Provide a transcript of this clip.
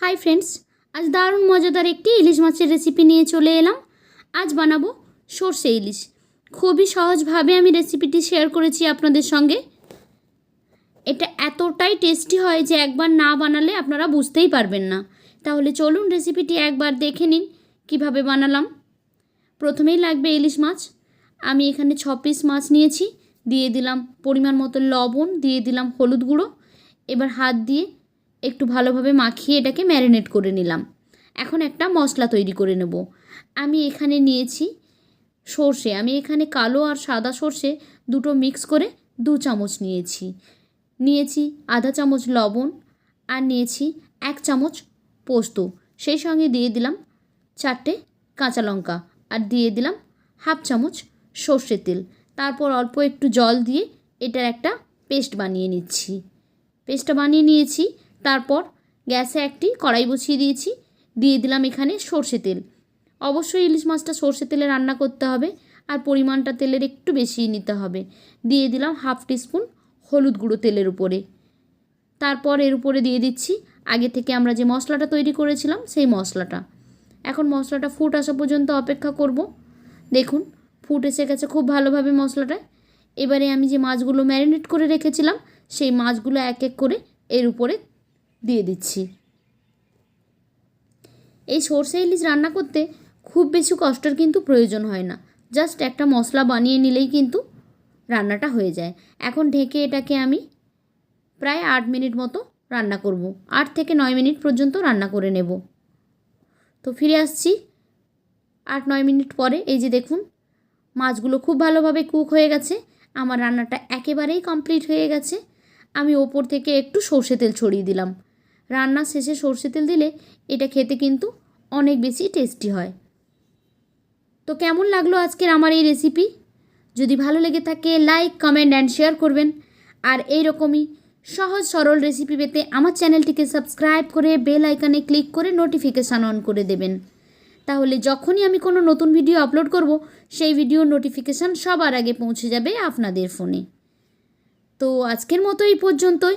Hi friends আজ দারুণ মজাদার একটি ইলিশ মাছের রেসিপি নিয়ে চলে এলাম। আজ বানাবো সর্ষে ইলিশ। খুবই সহজভাবে আমি রেসিপিটি শেয়ার করেছি আপনাদের সঙ্গে। এটা এতটাই টেস্টি হয় যে একবার না বানালে আপনারা বুঝতেই পারবেন না। তাহলে চলুন রেসিপিটি একবার দেখে নিন কীভাবে বানালাম। প্রথমেই লাগবে ইলিশ মাছ। আমি এখানে ছ পিস মাছ নিয়েছি। দিয়ে দিলাম পরিমাণ মতো লবণ, দিয়ে দিলাম হলুদ গুঁড়ো। এবার হাত দিয়ে একটু ভালোভাবে মাখিয়ে এটাকে ম্যারিনেট করে নিলাম। এখন একটা মশলা তৈরি করে নেব। আমি এখানে নিয়েছি সর্ষে। আমি এখানে কালো আর সাদা সর্ষে দুটো মিক্স করে দু চামচ নিয়েছি। নিয়েছি আধা চামচ লবণ আর নিয়েছি এক চামচ পোস্ত। সেই সঙ্গে দিয়ে দিলাম চারটে কাঁচা লঙ্কা আর দিয়ে দিলাম হাফ চামচ সর্ষের তেল। তারপর অল্প একটু জল দিয়ে এটার একটা পেস্ট বানিয়ে নিচ্ছি। পেস্টটা বানিয়ে নিয়েছি তারপর গ্যাসে একটি কড়াই বসিয়ে দিয়েছি। দিয়ে দিলাম এখানে সর্ষে তেল। অবশ্যই ইলিশ মাছটা সর্ষে তেলে রান্না করতে হবে আর পরিমাণটা তেলের একটু বেশি নিতে হবে। দিয়ে দিলাম হাফ টিস্পুন হলুদ গুঁড়ো তেলের উপরে। তারপর এর উপরে দিয়ে দিচ্ছি আগে থেকে আমরা যে মশলাটা তৈরি করেছিলাম সেই মশলাটা। এখন মশলাটা ফুট আসা পর্যন্ত অপেক্ষা করব। দেখুন, ফুট এসে গেছে খুব ভালোভাবে মশলাটা এবারে আমি যে মাছগুলো ম্যারিনেট করে রেখেছিলাম, সেই মাছগুলো এক এক করে এর উপরে দিয়ে দিচ্ছি। এই সর্ষে ইলিশ রান্না করতে খুব বেশি কষ্টের কিন্তু প্রয়োজন হয় না। জাস্ট একটা মশলা বানিয়ে নিলেই কিন্তু রান্নাটা হয়ে যায়। এখন ঢেকে এটাকে আমি প্রায় আট মিনিট মতো রান্না করব। আট থেকে নয় মিনিট পর্যন্ত রান্না করে নেব। তো ফিরে আসছি আট নয় মিনিট পরে। এই যে দেখুন, মাছগুলো খুব ভালোভাবে কুক হয়ে গেছে। আমার রান্নাটা একেবারেই কমপ্লিট হয়ে গেছে। আমি ওপর থেকে একটু সর্ষে তেল ছড়িয়ে দিলাম। রান্না শেষে সর্ষে তেল দিলে এটা খেতে কিন্তু অনেক বেশি টেস্টি হয়। তো কেমন লাগল আজকের আমার এই রেসিপি যদি ভালো লেগে থাকে লাইক কমেন্ট অ্যান্ড শেয়ার করবেন। আর এই রকমই সহজ সরল রেসিপি পেতে আমার চ্যানেলটিকে সাবস্ক্রাইব করে বেল আইকনে ক্লিক করে নোটিফিকেশান অন করে দেবেন। তাহলে যখনই আমি কোনো নতুন ভিডিও আপলোড করব, সেই ভিডিওর নোটিফিকেশান সবার আগে পৌঁছে যাবে আপনাদের ফোনে তো আজকের মতো এই পর্যন্তই।